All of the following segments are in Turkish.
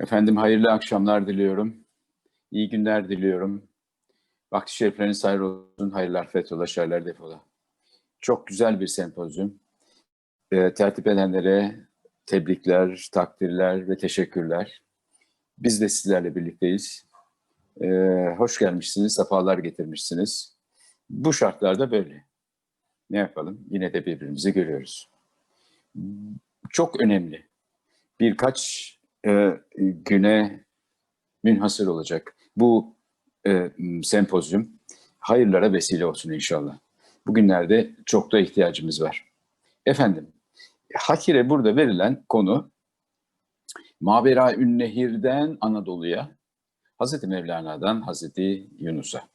Efendim hayırlı akşamlar diliyorum. İyi günler diliyorum. Vakti şerifleriniz hayır olsun. Hayırlar fethola, şerler defola. Çok güzel bir sempozyum. E, tertip edenlere tebrikler, takdirler ve teşekkürler. Biz de sizlerle birlikteyiz. E, hoş gelmişsiniz, sefalar getirmişsiniz. Bu şartlarda böyle. Ne yapalım? Yine de birbirimizi görüyoruz. Çok önemli. Birkaç e, güne münhasır olacak. Bu e, sempozyum hayırlara vesile olsun inşallah. Bugünlerde çok da ihtiyacımız var. Efendim, Hakire burada verilen konu Mavera Ünnehir'den Anadolu'ya, Hazreti Mevlana'dan Hazreti Yunus'a.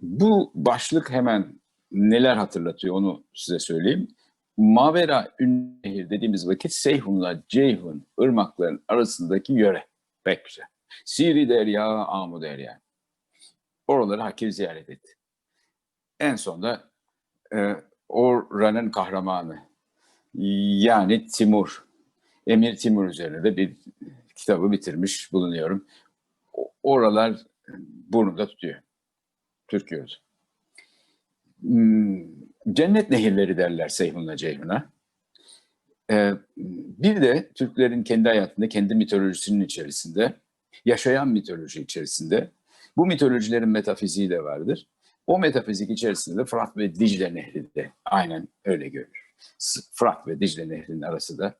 Bu başlık hemen neler hatırlatıyor onu size söyleyeyim. Mavera Ünnehir dediğimiz vakit Seyhun'la Ceyhun ırmakların arasındaki yöre. Pek güzel. Siri Derya, Amu Derya. Oraları Hakir ziyaret etti. En sonunda e, oranın kahramanı yani Timur, Emir Timur üzerine de bir kitabı bitirmiş bulunuyorum. Oralar burnumda tutuyor. Türk yurdu. Hmm, cennet nehirleri derler Seyhun'la Ceyhun'a. Ee, bir de Türklerin kendi hayatında, kendi mitolojisinin içerisinde, yaşayan mitoloji içerisinde, bu mitolojilerin metafiziği de vardır. O metafizik içerisinde de Fırat ve Dicle Nehri de aynen öyle görür. Fırat ve Dicle Nehri'nin arası da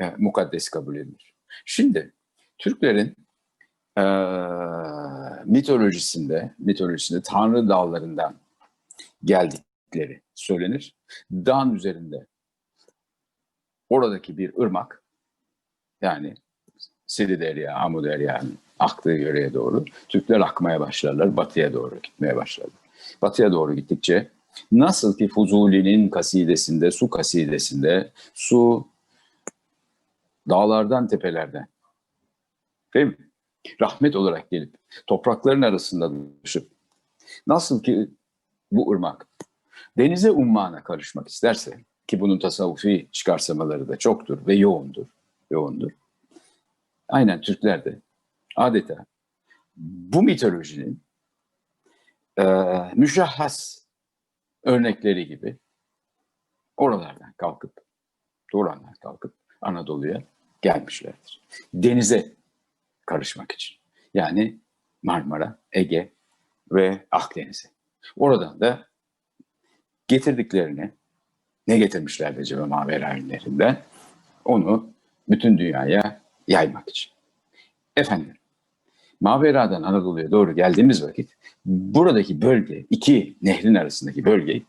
e, mukaddes kabul edilir. Şimdi Türklerin e, mitolojisinde, mitolojisinde Tanrı dağlarından geldikleri söylenir. Dağın üzerinde oradaki bir ırmak yani Sidi Derya, Amu Derya'nın aktığı yöreye doğru Türkler akmaya başlarlar, batıya doğru gitmeye başlarlar. Batıya doğru gittikçe nasıl ki Fuzuli'nin kasidesinde, su kasidesinde su dağlardan, tepelerden değil mi? Rahmet olarak gelip toprakların arasında dolaşıp nasıl ki bu ırmak denize ummana karışmak isterse ki bunun tasavvufi çıkarsamaları da çoktur ve yoğundur. Yoğundur. Aynen Türkler de adeta bu mitolojinin e, müşahhas örnekleri gibi oralardan kalkıp Turan'dan kalkıp Anadolu'ya gelmişlerdir. Denize karışmak için. Yani Marmara, Ege ve Akdeniz'e. Oradan da getirdiklerini, ne getirmişlerdi acaba Mavera ünlerinden? Onu bütün dünyaya yaymak için. Efendim, Mavera'dan Anadolu'ya doğru geldiğimiz vakit buradaki bölge, iki nehrin arasındaki bölge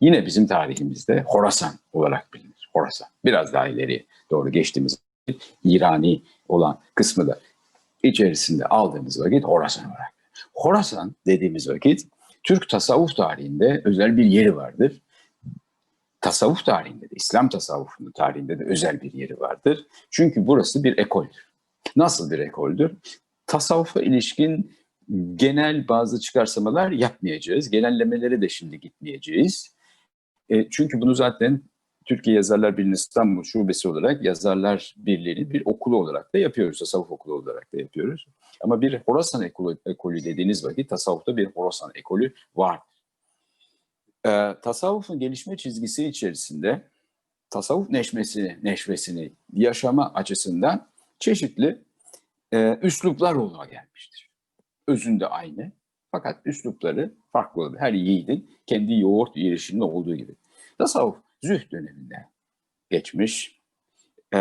yine bizim tarihimizde Horasan olarak bilinir. Horasan. Biraz daha ileriye doğru geçtiğimiz vakit İrani olan kısmı da içerisinde aldığımız vakit Horasan olarak. Horasan dediğimiz vakit Türk tasavvuf tarihinde özel bir yeri vardır. Tasavvuf tarihinde de, İslam tasavvufunun tarihinde de özel bir yeri vardır. Çünkü burası bir ekoldür. Nasıl bir ekoldür? Tasavvufa ilişkin genel bazı çıkarsamalar yapmayacağız. Genellemelere de şimdi gitmeyeceğiz. E, çünkü bunu zaten Türkiye Yazarlar Birliği İstanbul Şubesi olarak Yazarlar Birliği'nin bir okulu olarak da yapıyoruz. Tasavvuf okulu olarak da yapıyoruz. Ama bir Horasan ekolü, ekolü dediğiniz vakit tasavvufta bir Horasan ekolü var. Ee, tasavvufun gelişme çizgisi içerisinde tasavvuf neşmesini, neşvesini yaşama açısından çeşitli e, üsluplar olma gelmiştir. Özünde aynı fakat üslupları farklı olabilir. Her yiğidin kendi yoğurt yiyişinde olduğu gibi. Tasavvuf zühd döneminde geçmiş, e,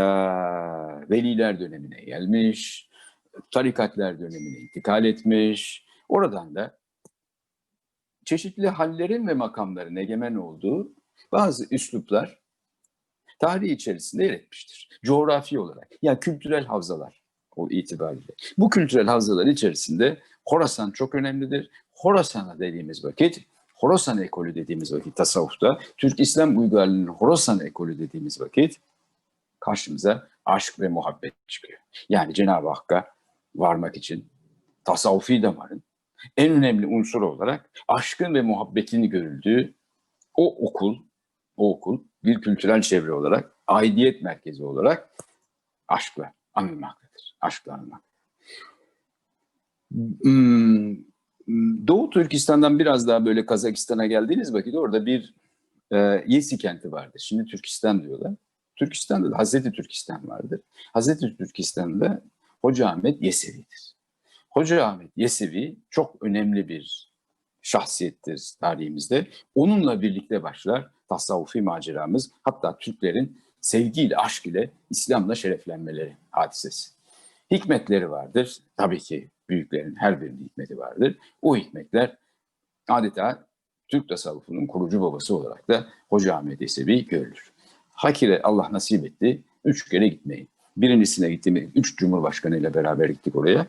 veliler dönemine gelmiş, tarikatler dönemine intikal etmiş. Oradan da çeşitli hallerin ve makamların egemen olduğu bazı üsluplar tarih içerisinde yer etmiştir. Coğrafi olarak yani kültürel havzalar o itibariyle. Bu kültürel havzalar içerisinde Horasan çok önemlidir. Horasan'a dediğimiz vakit, Horasan ekolü dediğimiz vakit tasavvufta, Türk İslam uygarlığının Horasan ekolü dediğimiz vakit karşımıza aşk ve muhabbet çıkıyor. Yani Cenab-ı Hakk'a varmak için tasavvufi damarın en önemli unsur olarak aşkın ve muhabbetin görüldüğü o okul, o okul bir kültürel çevre olarak, aidiyet merkezi olarak aşkla anılmaktadır. Aşkla anılmaktadır. Hmm, Doğu Türkistan'dan biraz daha böyle Kazakistan'a geldiğiniz vakit orada bir e, Yesi kenti vardır. Şimdi Türkistan diyorlar. Türkistan'da da Hazreti Türkistan vardır. Hazreti Türkistan'da Hoca Ahmet Yesevi'dir. Hoca Ahmet Yesevi çok önemli bir şahsiyettir tarihimizde. Onunla birlikte başlar tasavvufi maceramız. Hatta Türklerin sevgiyle, aşk ile İslam'la şereflenmeleri hadisesi. Hikmetleri vardır. Tabii ki büyüklerin her birinin hikmeti vardır. O hikmetler adeta Türk tasavvufunun kurucu babası olarak da Hoca Ahmet Yesevi görülür. Hakire Allah nasip etti. Üç kere gitmeyi. Birincisine gittim. Üç Cumhurbaşkanı ile beraber gittik oraya.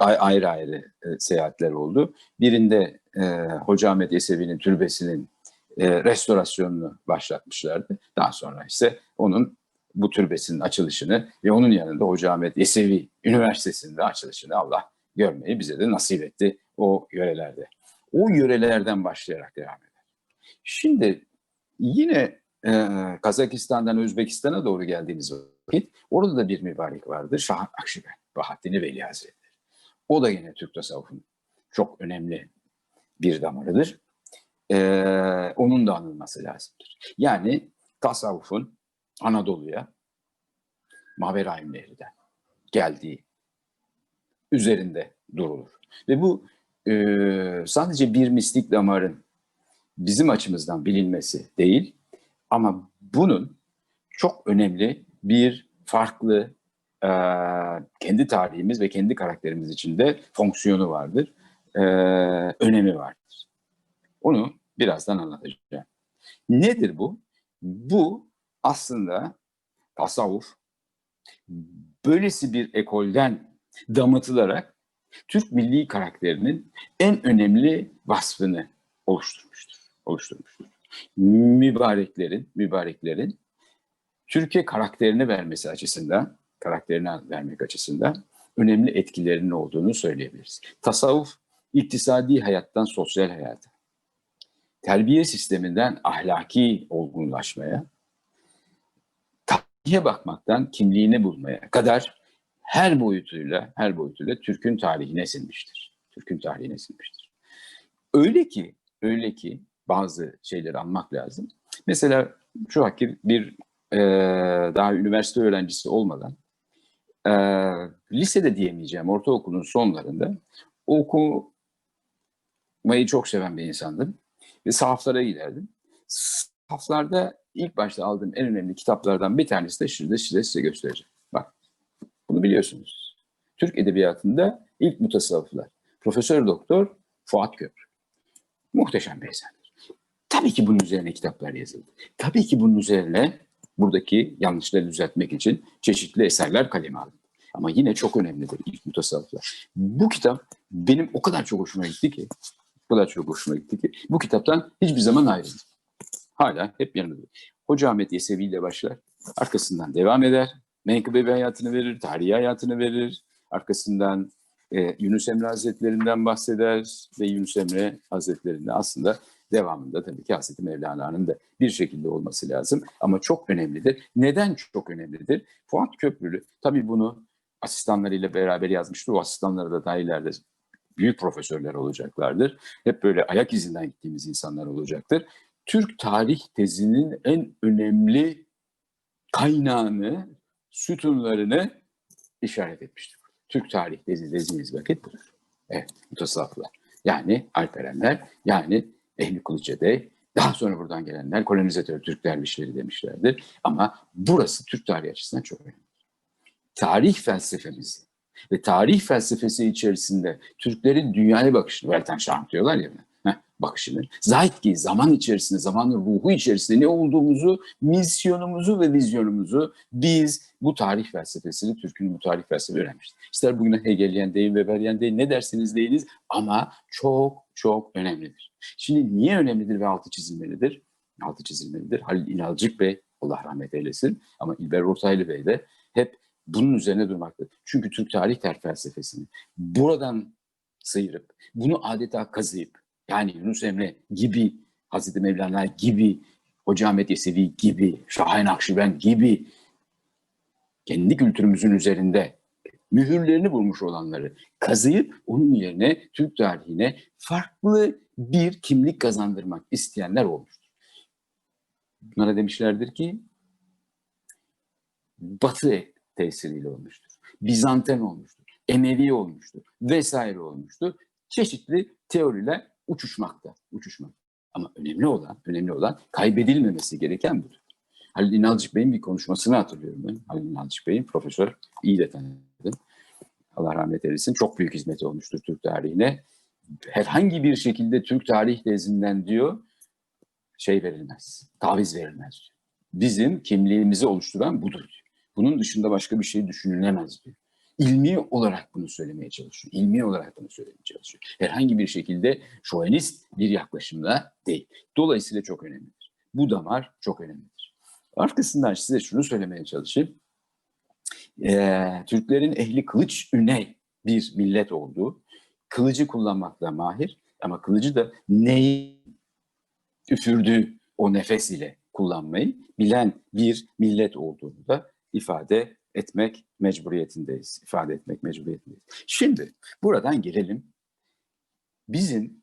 Ayrı ayrı e, seyahatler oldu. Birinde e, Hoca Ahmet Yesevi'nin türbesinin e, restorasyonunu başlatmışlardı. Daha sonra ise onun bu türbesinin açılışını ve onun yanında Hoca Ahmet Yesevi Üniversitesi'nde açılışını Allah görmeyi bize de nasip etti o yörelerde. O yörelerden başlayarak devam eder. Şimdi yine e, Kazakistan'dan Özbekistan'a doğru geldiğimiz vakit orada da bir mübarek vardır. Şah Akşibend, Bahattin Veli Hazretleri. O da yine Türk tasavvufunun çok önemli bir damarıdır. Ee, onun da anılması lazımdır. Yani tasavvufun Anadolu'ya Maveraim Nehri'den geldiği üzerinde durulur. Ve bu e, sadece bir mistik damarın bizim açımızdan bilinmesi değil ama bunun çok önemli bir farklı e, kendi tarihimiz ve kendi karakterimiz içinde fonksiyonu vardır, e, önemi vardır. Onu birazdan anlatacağım. Nedir bu? Bu aslında tasavvuf böylesi bir ekolden damıtılarak Türk milli karakterinin en önemli vasfını oluşturmuştur. oluşturmuştur. Mübareklerin, mübareklerin Türkiye karakterini vermesi açısından, karakterini vermek açısından önemli etkilerinin olduğunu söyleyebiliriz. Tasavvuf, iktisadi hayattan sosyal hayata, terbiye sisteminden ahlaki olgunlaşmaya, tarihe bakmaktan kimliğini bulmaya kadar her boyutuyla, her boyutuyla Türk'ün tarihine sinmiştir. Türk'ün tarihine sinmiştir. Öyle ki, öyle ki bazı şeyleri anmak lazım. Mesela şu hakir bir e, daha üniversite öğrencisi olmadan e, lisede diyemeyeceğim ortaokulun sonlarında okumayı çok seven bir insandım ve sahaflara giderdim. Sahaflarda ilk başta aldığım en önemli kitaplardan bir tanesi de şurada size, size göstereceğim. Bunu biliyorsunuz. Türk Edebiyatı'nda ilk mutasavvıflar. Profesör Doktor Fuat Köprü. Muhteşem bir eserdir. Tabii ki bunun üzerine kitaplar yazıldı. Tabii ki bunun üzerine buradaki yanlışları düzeltmek için çeşitli eserler kaleme alındı. Ama yine çok önemlidir ilk mutasavvıflar. Bu kitap benim o kadar çok hoşuma gitti ki, o kadar çok hoşuma gitti ki bu kitaptan hiçbir zaman ayrılmadım. Hala hep yanımda. Hoca Ahmet Yesevi ile başlar. Arkasından devam eder. Menkıbe hayatını verir, tarihi hayatını verir. Arkasından e, Yunus Emre Hazretlerinden bahseder ve Yunus Emre Hazretlerinde aslında devamında tabii ki Hazreti Mevlana'nın da bir şekilde olması lazım. Ama çok önemlidir. Neden çok önemlidir? Fuat Köprülü tabii bunu asistanlarıyla beraber yazmıştır. O asistanları da daha ileride büyük profesörler olacaklardır. Hep böyle ayak izinden gittiğimiz insanlar olacaktır. Türk tarih tezinin en önemli kaynağını, sütunlarını işaret etmiştir. Türk tarih tezi dediğimiz vakit budur. Evet, mutasavvıflar. Yani Alperenler, yani Ehli Kılıçedey, daha sonra buradan gelenler kolonizatör Türk dervişleri demişlerdir. Ama burası Türk tarihi açısından çok önemli. Tarih felsefemizi ve tarih felsefesi içerisinde Türklerin dünyaya bakışını, Şah diyorlar ya, bakışını. Zahit ki zaman içerisinde, zamanın ruhu içerisinde ne olduğumuzu, misyonumuzu ve vizyonumuzu biz bu tarih felsefesini, Türk'ün bu tarih felsefesi öğrenmiştik. İster bugüne Hegelian deyin, Weberian deyin, ne derseniz deyiniz ama çok çok önemlidir. Şimdi niye önemlidir ve altı çizilmelidir? Altı çizilmelidir. Halil İnalcık Bey, Allah rahmet eylesin ama İlber Ortaylı Bey de hep bunun üzerine durmaktadır. Çünkü Türk tarih ter felsefesini buradan sıyırıp, bunu adeta kazıyıp, yani Yunus Emre gibi, Hazreti Mevlana gibi, Hoca Ahmet Yesevi gibi, Şahin Akşiben gibi kendi kültürümüzün üzerinde mühürlerini vurmuş olanları kazıyıp onun yerine Türk tarihine farklı bir kimlik kazandırmak isteyenler olmuştur. Bunlara demişlerdir ki Batı tesiriyle olmuştur. Bizanten olmuştur. Emevi olmuştur. Vesaire olmuştur. Çeşitli teoriler uçuşmakta. Uçuşmak. Ama önemli olan, önemli olan kaybedilmemesi gereken budur. Halil İnalcık Bey'in bir konuşmasını hatırlıyorum ben. Halil İnalcık Bey'in profesör, iyi de tanıdım. Allah rahmet eylesin. Çok büyük hizmet olmuştur Türk tarihine. Herhangi bir şekilde Türk tarih tezinden diyor, şey verilmez, taviz verilmez. Bizim kimliğimizi oluşturan budur. Bunun dışında başka bir şey düşünülemez diyor. İlmi olarak bunu söylemeye çalışıyor. İlmi olarak bunu söylemeye çalışıyor. Herhangi bir şekilde şovenist bir yaklaşımla değil. Dolayısıyla çok önemlidir. Bu damar çok önemlidir. Arkasından size şunu söylemeye çalışayım. Ee, Türklerin ehli kılıç üne bir millet olduğu, kılıcı kullanmakla mahir ama kılıcı da neyi üfürdüğü o nefes ile kullanmayı bilen bir millet olduğunu da ifade etmek mecburiyetindeyiz. İfade etmek mecburiyetindeyiz. Şimdi buradan gelelim. Bizim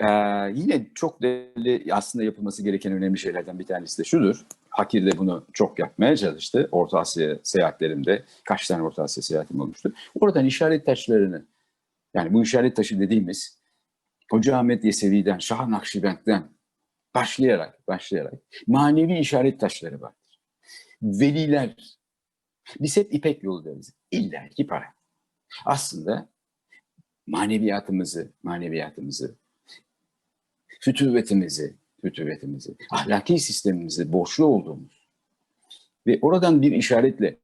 e, yine çok değerli aslında yapılması gereken önemli şeylerden bir tanesi de şudur. Hakir de bunu çok yapmaya çalıştı. Orta Asya seyahatlerimde kaç tane Orta Asya seyahatim olmuştu. Oradan işaret taşlarını yani bu işaret taşı dediğimiz Hoca Ahmet Yesevi'den, Şah Nakşibend'den başlayarak başlayarak manevi işaret taşları vardır. Veliler biz hep İpek yolu deriz. İlla ki para. Aslında maneviyatımızı, maneviyatımızı, fütüvvetimizi, fütüvvetimizi, ahlaki sistemimizi borçlu olduğumuz ve oradan bir işaretle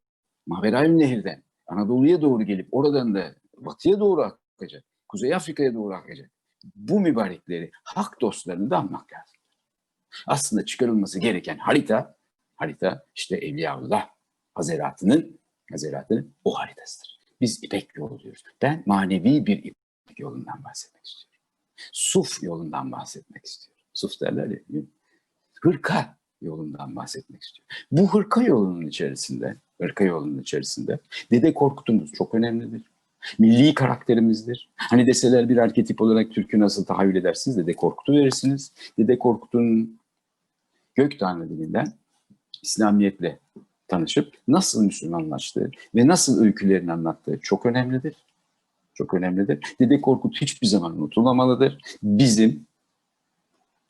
Maverayül Nehir'den Anadolu'ya doğru gelip oradan da batıya doğru akacak, Kuzey Afrika'ya doğru akacak. Bu mübarekleri, hak dostlarını da anmak lazım. Aslında çıkarılması gereken harita, harita işte Evliyaullah Hazeratı'nın Hazeratı'nın o haritasıdır. Biz İpek yolu diyoruz. Ben manevi bir İpek yolundan bahsetmek istiyorum. Suf yolundan bahsetmek istiyorum. Suf derler ya. Hırka yolundan bahsetmek istiyorum. Bu hırka yolunun içerisinde, hırka yolunun içerisinde Dede Korkut'umuz çok önemlidir. Milli karakterimizdir. Hani deseler bir arketip olarak Türk'ü nasıl tahayyül edersiniz? Dede Korkut'u verirsiniz. Dede Korkut'un gök tanrı dilinden İslamiyetle tanışıp nasıl Müslümanlaştığı ve nasıl öykülerini anlattığı çok önemlidir. Çok önemlidir. Dede Korkut hiçbir zaman unutulmamalıdır. Bizim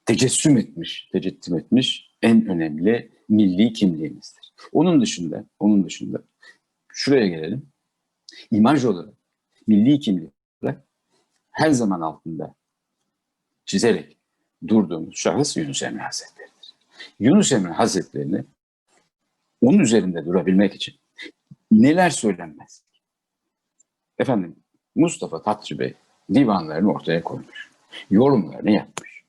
tecessüm etmiş, tecettüm etmiş en önemli milli kimliğimizdir. Onun dışında, onun dışında şuraya gelelim. İmaj olarak, milli kimlik olarak her zaman altında çizerek durduğumuz şahıs Yunus Emre Hazretleri'dir. Yunus Emre Hazretleri'ni onun üzerinde durabilmek için neler söylenmez? Efendim Mustafa Tatçı Bey divanlarını ortaya koymuş. Yorumlarını yapmış.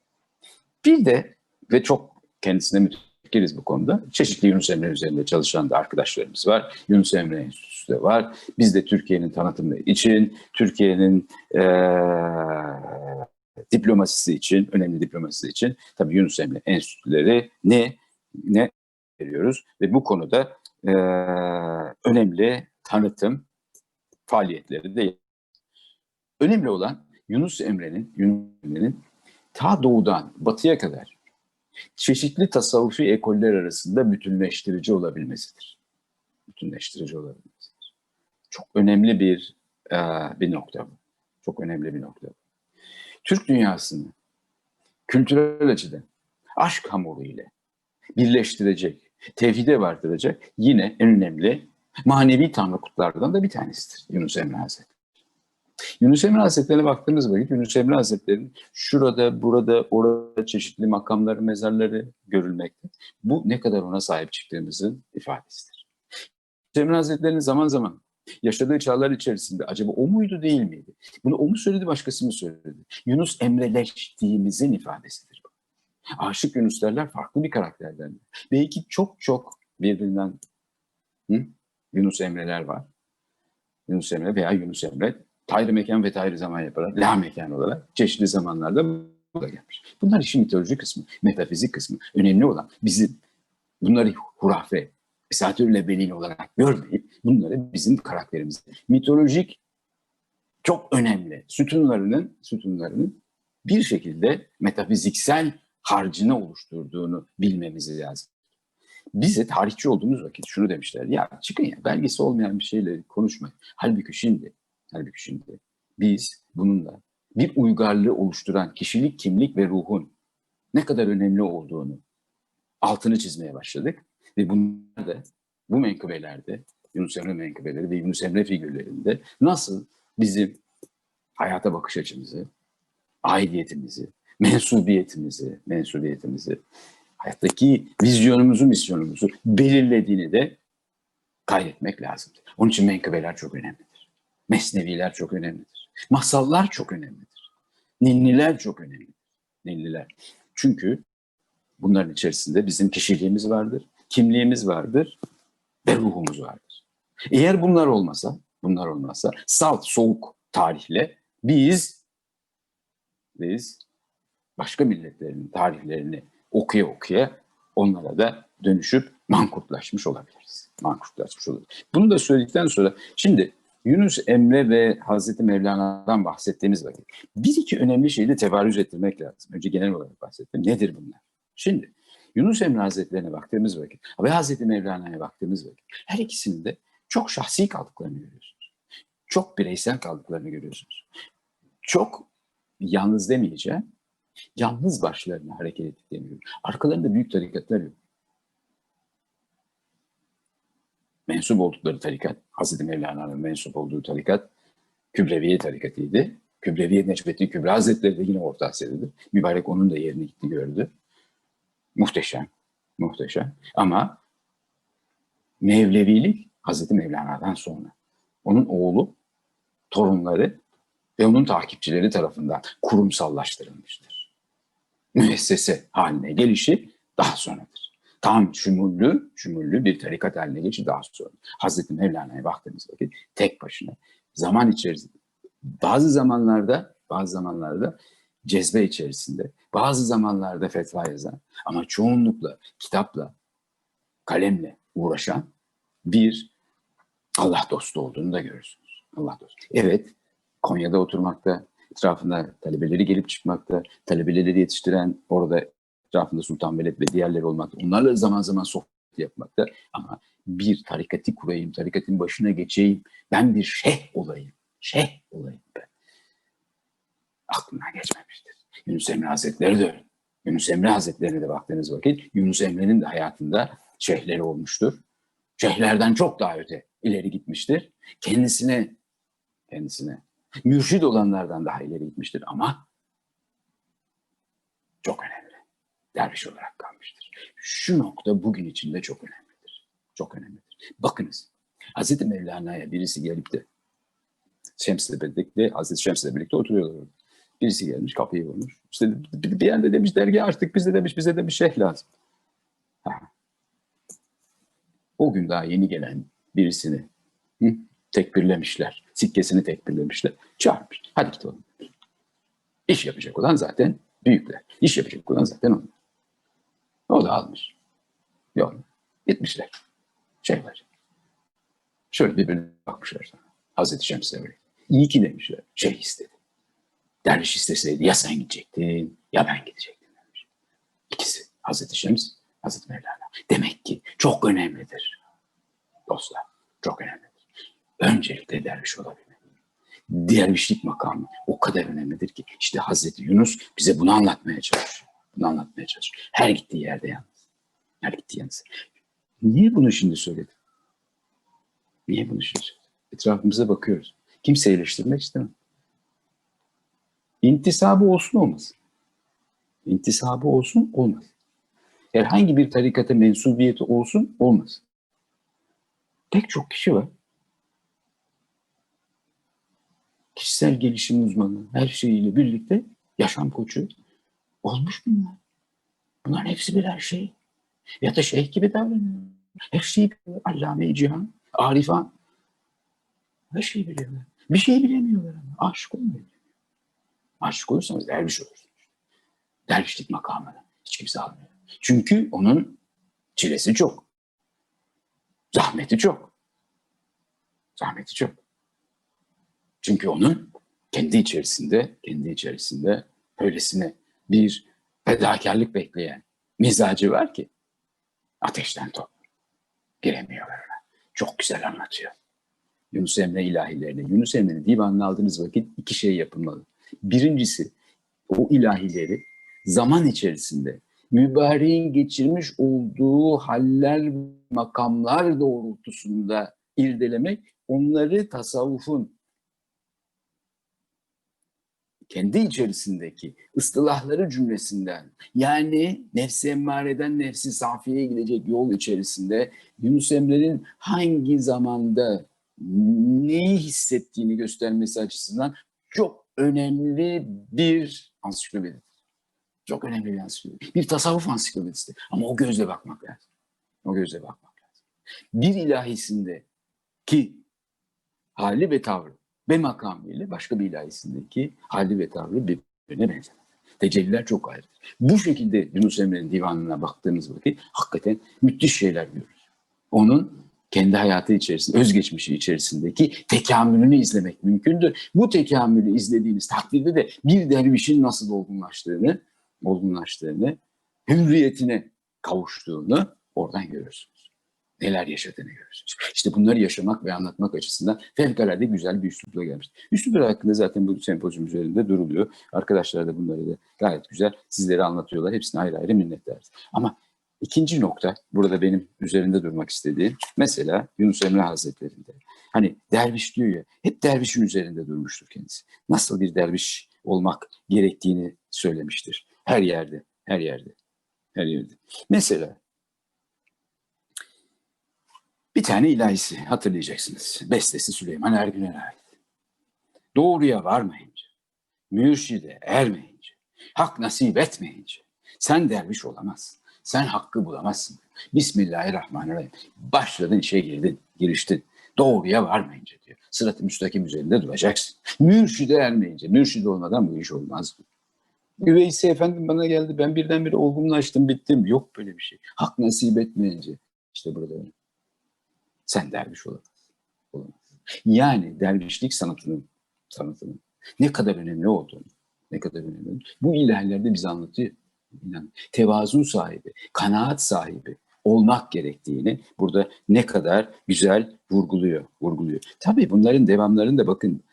Bir de ve çok kendisine müteşekkiriz bu konuda. Çeşitli Yunus Emre üzerinde çalışan da arkadaşlarımız var. Yunus Emre Enstitüsü de var. Biz de Türkiye'nin tanıtımı için, Türkiye'nin ee, diplomasisi için, önemli diplomasisi için tabii Yunus Emre Enstitüleri ne ne veriyoruz ve bu konuda e, önemli tanıtım faaliyetleri de önemli olan Yunus Emre'nin Yunus Emre'nin ta doğudan batıya kadar çeşitli tasavvufi ekoller arasında bütünleştirici olabilmesidir. Bütünleştirici olabilmesidir. Çok önemli bir e, bir nokta bu. Çok önemli bir nokta bu. Türk dünyasını kültürel açıdan aşk hamuru ile birleştirecek, tevhide vardıracak yine en önemli manevi tanrı kutlardan da bir tanesidir Yunus Emre Hazretleri. Yunus Emre Hazretleri'ne baktığımız vakit Yunus Emre Hazretleri'nin şurada, burada, orada çeşitli makamları, mezarları görülmekte. Bu ne kadar ona sahip çıktığımızın ifadesidir. Yunus Emre Hazretleri'nin zaman zaman yaşadığı çağlar içerisinde acaba o muydu değil miydi? Bunu o mu söyledi, başkası mı söyledi? Yunus Emreleştiğimizin ifadesidir. Aşık Yunuslerler farklı bir karakterden. Belki çok çok birbirinden hı? Yunus Emre'ler var. Yunus Emre veya Yunus Emre tayrı mekan ve tayrı zaman yaparak la mekan olarak çeşitli zamanlarda burada gelmiş. Bunlar işin mitoloji kısmı, metafizik kısmı. Önemli olan bizim bunları hurafe, Esatürle belil olarak görmeyip bunları bizim karakterimiz, mitolojik çok önemli sütunlarının sütunlarının bir şekilde metafiziksel harcını oluşturduğunu bilmemiz lazım. Bize tarihçi olduğumuz vakit şunu demişler. Ya çıkın ya belgesi olmayan bir şeyleri konuşmayın. Halbuki şimdi, halbuki şimdi biz bununla bir uygarlığı oluşturan kişilik, kimlik ve ruhun ne kadar önemli olduğunu altını çizmeye başladık. Ve bunlar da bu menkıbelerde, Yunus Emre menkıbeleri ve Yunus Emre figürlerinde nasıl bizim hayata bakış açımızı, aidiyetimizi, mensubiyetimizi, mensubiyetimizi, hayattaki vizyonumuzu, misyonumuzu belirlediğini de kaydetmek lazımdır. Onun için menkıbeler çok önemlidir. Mesneviler çok önemlidir. Masallar çok önemlidir. Ninniler çok önemlidir. Ninniler. Çünkü bunların içerisinde bizim kişiliğimiz vardır, kimliğimiz vardır ve ruhumuz vardır. Eğer bunlar olmasa, bunlar olmasa salt, soğuk tarihle biz biz başka milletlerin tarihlerini okuya okuya onlara da dönüşüp mankurtlaşmış olabiliriz. Mankurtlaşmış olabiliriz. Bunu da söyledikten sonra şimdi Yunus Emre ve Hazreti Mevlana'dan bahsettiğimiz vakit bir iki önemli şeyi de tevarüz ettirmek lazım. Önce genel olarak bahsettim. Nedir bunlar? Şimdi Yunus Emre Hazretlerine baktığımız vakit ve Hazreti Mevlana'ya baktığımız vakit her ikisinin de çok şahsi kaldıklarını görüyorsunuz. Çok bireysel kaldıklarını görüyorsunuz. Çok yalnız demeyeceğim, yalnız başlarına hareket ettiklerini görüyoruz. Arkalarında büyük tarikatlar yok. Mensup oldukları tarikat, Hazreti Mevlana'nın mensup olduğu tarikat Kübreviye tarikatıydı. Kübreviye Necmettin Kübra Hazretleri de yine Orta Asya'dadır. Mübarek onun da yerini gitti gördü. Muhteşem, muhteşem. Ama Mevlevilik Hazreti Mevlana'dan sonra. Onun oğlu, torunları ve onun takipçileri tarafından kurumsallaştırılmıştır. Müessese haline gelişi daha sonradır. Tam şumullü, şumullü bir tarikat haline geçi daha sonra. Hazreti Mevlana'ya baktığımız vakit tek başına zaman içerisinde bazı zamanlarda bazı zamanlarda cezbe içerisinde, bazı zamanlarda fetva yazan ama çoğunlukla kitapla, kalemle uğraşan bir Allah dostu olduğunu da görürsünüz. Allah dostu. Evet, Konya'da oturmakta, etrafında talebeleri gelip çıkmakta, talebeleri yetiştiren orada etrafında Sultan Veled ve diğerleri olmakta. Onlarla zaman zaman sohbet yapmakta ama bir tarikati kurayım, tarikatın başına geçeyim, ben bir şeyh olayım, şeyh olayım ben. Aklından geçmemiştir. Yunus Emre Hazretleri de. Yunus Emre Hazretlerine de baktığınız vakit Yunus Emre'nin de hayatında şeyhleri olmuştur. Şeyhlerden çok daha öte ileri gitmiştir. Kendisine kendisine mürşid olanlardan daha ileri gitmiştir ama çok önemli. Derviş olarak kalmıştır. Şu nokta bugün içinde çok önemlidir. Çok önemlidir. Bakınız Hazreti Mevlana'ya birisi gelip de Şems'le birlikte, Hazreti Şems'le birlikte oturuyorlar. Birisi gelmiş kapıyı vurmuş. İşte bir yerde demiş dergi açtık bize demiş bize de bir şeyh lazım. Ha. O gün daha yeni gelen birisini tekbirlemişler. Sikkesini tekbirlemişler. Çağırmış. Hadi git oğlum. İş yapacak olan zaten büyükler. İş yapacak olan zaten onlar. O da almış. Yok. Gitmişler. Şey var. Şöyle birbirine bakmışlar. Hazreti Şems'e böyle. İyi ki demişler. Şey istedi. Derviş isteseydi ya sen gidecektin ya ben gidecektim demiş. İkisi. Hazreti Şems, Hazreti Mevlana. Demek ki çok önemlidir. Dostlar çok önemlidir. Öncelikle derviş olabilmek. Dervişlik makamı o kadar önemlidir ki işte Hazreti Yunus bize bunu anlatmaya çalışıyor. Bunu anlatmaya çalışıyor. Her gittiği yerde yalnız. Her gittiği yalnız. Niye bunu şimdi söyledim? Niye bunu şimdi söyledim? Etrafımıza bakıyoruz. Kimse eleştirmek istemem. İntisabı olsun olmasın. İntisabı olsun olmaz. Herhangi bir tarikata mensubiyeti olsun olmaz. Pek çok kişi var. Kişisel gelişim uzmanı her şeyiyle birlikte yaşam koçu olmuş bunlar. Bunların hepsi birer şey. Ya da şeyh gibi davranıyor. Her şeyi biliyor. Allame-i Cihan, Arifan. Her şeyi biliyorlar. Bir şey bilemiyorlar ama aşık olmuyor. Aşık olursanız derviş olursunuz. Dervişlik makamını hiç kimse almıyor. Çünkü onun çilesi çok. Zahmeti çok. Zahmeti çok. Çünkü onun kendi içerisinde, kendi içerisinde öylesine bir fedakarlık bekleyen mizacı var ki ateşten top. Giremiyorlar ona. Çok güzel anlatıyor. Yunus Emre ilahilerini. Yunus Emre'nin divanını aldığınız vakit iki şey yapılmalı. Birincisi o ilahileri zaman içerisinde mübareğin geçirmiş olduğu haller, makamlar doğrultusunda irdelemek, onları tasavvufun kendi içerisindeki ıstılahları cümlesinden yani nefsi emmareden nefsi safiye gidecek yol içerisinde Yunus Emre'nin hangi zamanda neyi hissettiğini göstermesi açısından çok önemli bir ansiklopedidir. Çok önemli bir ansiklopedi. Bir tasavvuf ansiklopedisi. Ama o gözle bakmak lazım. O gözle bakmak lazım. Bir ilahisinde ki hali ve tavrı ve makamıyla başka bir ilahisindeki hali ve tavrı birbirine benzemez. Tecelliler çok ayrıdır. Bu şekilde Yunus Emre'nin divanına baktığımız vakit hakikaten müthiş şeyler görürüz. Onun kendi hayatı içerisinde, özgeçmişi içerisindeki tekamülünü izlemek mümkündür. Bu tekamülü izlediğiniz takdirde de bir dervişin nasıl olgunlaştığını, olgunlaştığını, hürriyetine kavuştuğunu oradan görürsünüz. Neler yaşadığını görürsünüz. İşte bunları yaşamak ve anlatmak açısından fevkalade güzel bir üslupla gelmiş. Üsluplar hakkında zaten bu sempozyum üzerinde duruluyor. Arkadaşlar da bunları da gayet güzel sizlere anlatıyorlar. Hepsine ayrı ayrı minnettarız. Ama İkinci nokta, burada benim üzerinde durmak istediğim, mesela Yunus Emre Hazretleri'nde. Hani derviş diyor ya, hep dervişin üzerinde durmuştur kendisi. Nasıl bir derviş olmak gerektiğini söylemiştir. Her yerde, her yerde, her yerde. Mesela bir tane ilahisi hatırlayacaksınız. Bestesi Süleyman Ergün'e ait. Doğruya varmayınca, mürşide ermeyince, hak nasip etmeyince sen derviş olamazsın. Sen hakkı bulamazsın. Bismillahirrahmanirrahim. Başladın işe girdin, giriştin. Doğruya varmayınca diyor. Sırat-ı müstakim üzerinde duracaksın. Mürşide ermeyince, mürşid olmadan bu iş olmaz diyor. Üveysi efendim bana geldi. Ben birdenbire olgunlaştım, bittim. Yok böyle bir şey. Hak nasip etmeyince. işte burada. Sen derviş olamazsın. Olamaz. Yani dervişlik sanatının, sanatının ne kadar önemli olduğunu, ne kadar önemli. Bu ilahilerde bize anlatıyor inan, tevazu sahibi, kanaat sahibi olmak gerektiğini burada ne kadar güzel vurguluyor, vurguluyor. Tabii bunların devamlarını da bakın.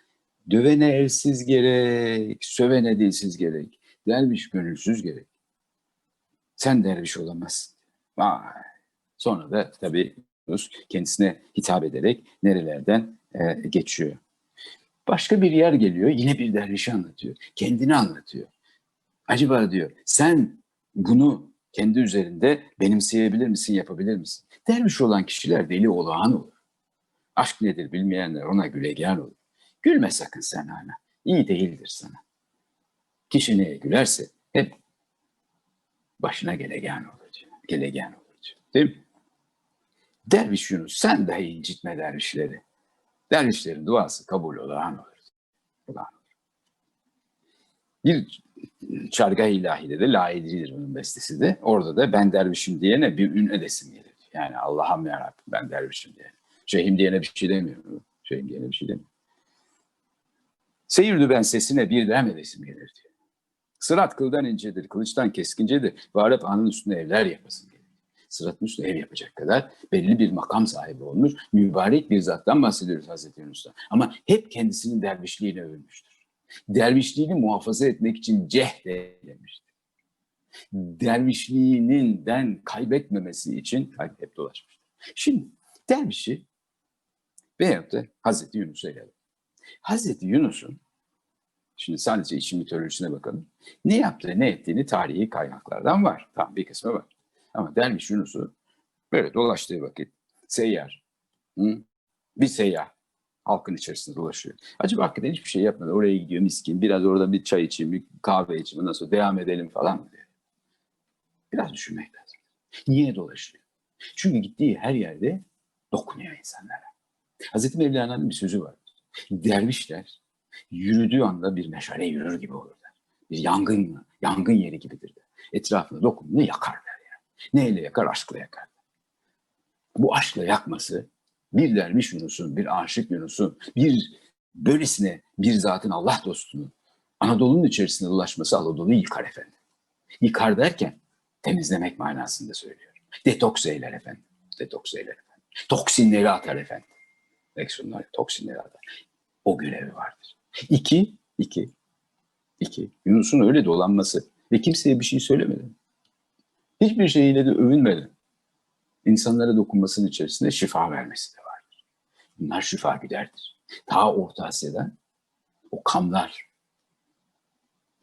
Dövene elsiz gerek, sövene dilsiz gerek, derviş gönülsüz gerek. Sen derviş olamazsın. Vay. Sonra da tabii kendisine hitap ederek nerelerden e, geçiyor. Başka bir yer geliyor, yine bir dervişi anlatıyor. Kendini anlatıyor. Acaba diyor sen bunu kendi üzerinde benimseyebilir misin, yapabilir misin? Derviş olan kişiler deli olağan olur. Aşk nedir bilmeyenler ona gülegan olur. Gülme sakın sen hala. İyi değildir sana. Kişi neye gülerse hep başına gelegan olur diyor. Gelegan olur diyor. Değil mi? Derviş Yunus sen dahi incitme dervişleri. Dervişlerin duası kabul olağan olur. Olağan olur. Bir Çargah İlahi'de de Laidri'dir bunun bestesi de. Orada da ben dervişim diyene bir ün edesim gelir. Yani Allah'ım yarabbim ben dervişim diye. Şeyhim diyene bir şey demiyorum. Şeyhim diyene bir şey demiyorum. Seyirdi ben sesine bir dem edesim gelir diyor. Sırat kıldan incedir, kılıçtan keskincedir. Varıp anın üstünde evler yapasın. Sıratın üstünde ev yapacak kadar belli bir makam sahibi olmuş. Mübarek bir zattan bahsediyoruz Hazreti Yunus'tan. Ama hep kendisinin dervişliğine övülmüştür dervişliğini muhafaza etmek için cehd eylemiştir. Dervişliğinden kaybetmemesi için hep dolaşmıştır. Şimdi dervişi veyahut da Hazreti Yunus'u ele alalım. Hazreti Yunus'un Şimdi sadece için mitolojisine bakalım. Ne yaptığı, ne ettiğini tarihi kaynaklardan var. Tam bir kısmı var. Ama Derviş Yunus'u böyle dolaştığı vakit seyyar, hı? bir seyyah, halkın içerisinde dolaşıyor. Acaba hakikaten hiçbir şey yapmadı. Oraya gidiyor miskin. Biraz orada bir çay içeyim, bir kahve içeyim. Ondan sonra devam edelim falan mı diyor. Biraz düşünmek lazım. Niye dolaşıyor? Çünkü gittiği her yerde dokunuyor insanlara. Hazreti Mevlana'nın bir sözü var. Dervişler yürüdüğü anda bir meşale yürür gibi olurlar. Bir yangın, yangın yeri gibidir. De. Etrafına dokunduğunda yakarlar. Neyle yakar? Aşkla yakar. bu aşkla yakması bir derviş Yunus'un, bir aşık Yunus'un, bir böylesine bir zatın Allah dostunun Anadolu'nun içerisinde ulaşması Anadolu'yu yıkar efendim. Yıkar derken temizlemek manasında söylüyor. Detoks eyler efendim. Detoks eyler efendim. Toksinleri atar efendim. Eksunlar, toksinleri atar. O görevi vardır. İki, iki, iki. Yunus'un öyle dolanması ve kimseye bir şey söylemedi. Hiçbir şeyiyle de övünmedi. İnsanlara dokunmasının içerisinde şifa vermesi de vardır. Bunlar şifa güderdir. Ta Orta Asya'dan o kamlar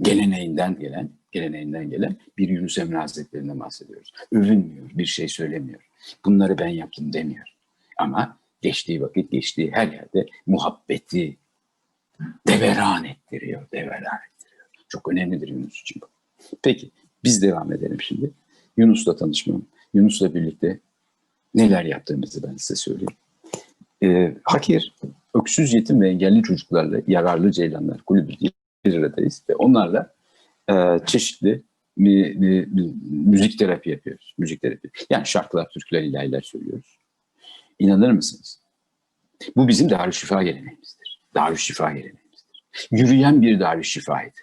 geleneğinden gelen, geleneğinden gelen bir Yunus Emre Hazretleri'nden bahsediyoruz. Övünmüyor, bir şey söylemiyor. Bunları ben yaptım demiyor. Ama geçtiği vakit, geçtiği her yerde muhabbeti deveran ettiriyor, deveran ettiriyor. Çok önemlidir Yunus için bu. Peki, biz devam edelim şimdi. Yunus'la tanışmam, Yunus'la birlikte neler yaptığımızı ben size söyleyeyim. Ee, Hakir, öksüz yetim ve engelli çocuklarla yararlı ceylanlar kulübü diye bir aradayız ve onlarla e, çeşitli mi, mi, mi- müzik terapi yapıyoruz. Müzik terapi. Yani şarkılar, türküler, ilahiler söylüyoruz. İnanır mısınız? Bu bizim Darüşşifa geleneğimizdir. Darüşşifa geleneğimizdir. Yürüyen bir Darüşşifa'ydı.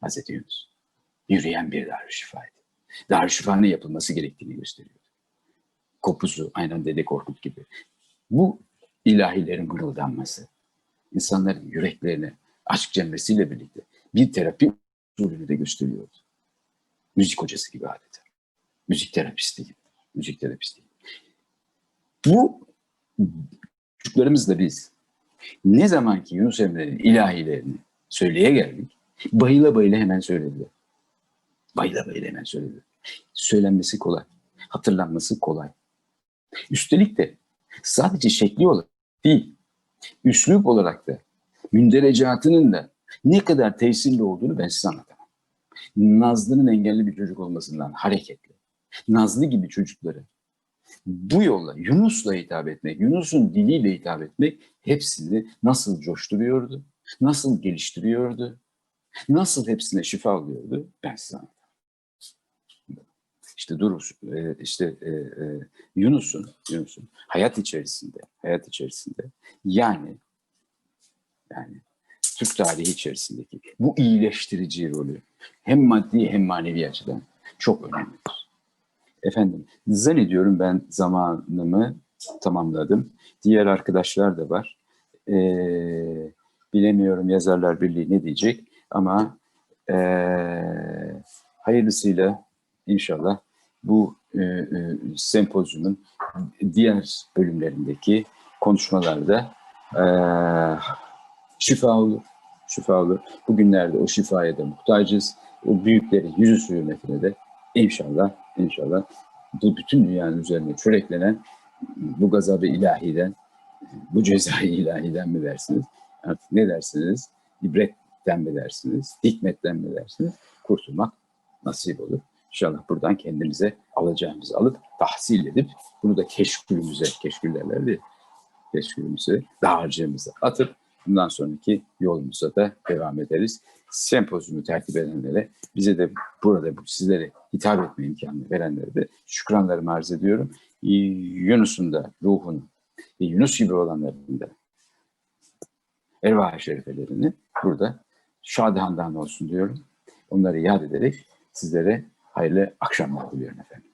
Hazreti Yunus. Yürüyen bir Darüşşifa'ydı. Darüşşifa ne yapılması gerektiğini gösteriyordu. Kopusu, aynen Dede Korkut gibi. Bu ilahilerin mırıldanması, insanların yüreklerine aşk cemresiyle birlikte bir terapi usulünü de gösteriyordu. Müzik hocası gibi adeta. Müzik terapisti gibi. Müzik terapisti gibi. Bu çocuklarımızla biz ne zaman ki Yunus Emre'nin ilahilerini söyleye geldik, bayıla bayıla hemen söylediler. Bayıla bayıla hemen söylediler. Söylenmesi kolay, hatırlanması kolay. Üstelik de sadece şekli olarak değil, üslup olarak da münderecatının da ne kadar tesirli olduğunu ben size anlatamam. Nazlı'nın engelli bir çocuk olmasından hareketle, Nazlı gibi çocukları bu yolla Yunus'la hitap etmek, Yunus'un diliyle hitap etmek hepsini nasıl coşturuyordu, nasıl geliştiriyordu, nasıl hepsine şifa oluyordu ben size anlatamam. İşte dur, e, işte e, e, Yunus'un, Yunus'un hayat içerisinde, hayat içerisinde yani yani Türk tarihi içerisindeki bu iyileştirici rolü hem maddi hem manevi açıdan çok önemlidir. Efendim zannediyorum ben zamanımı tamamladım. Diğer arkadaşlar da var. Ee, bilemiyorum yazarlar birliği ne diyecek ama ee, hayırlısıyla inşallah bu e, e, sempozyumun diğer bölümlerindeki konuşmalarda e, şifa olur. Şifa olur. Bugünlerde o şifaya da muhtacız. O büyüklerin yüzü hürmetine de inşallah inşallah bu bütün dünyanın üzerine çöreklenen bu gazabı ilahiden, bu cezayı ilahiden mi dersiniz? Artık ne dersiniz? İbretten mi dersiniz? Hikmetten mi dersiniz? Kurtulmak nasip olur. İnşallah buradan kendimize alacağımızı alıp tahsil edip bunu da keşkülümüze, keşkül derler diye, keşkülümüze, dağarcığımıza atıp bundan sonraki yolumuza da devam ederiz. Sempozyumu tertip edenlere, bize de burada bu sizlere hitap etme imkanını verenlere de şükranlarımı arz ediyorum. Ee, Yunus'un da ruhunu ve Yunus gibi olanların da ervah-ı şerifelerini burada şadıhandan olsun diyorum. Onları yad ederek sizlere hayırlı akşamlar diliyorum efendim.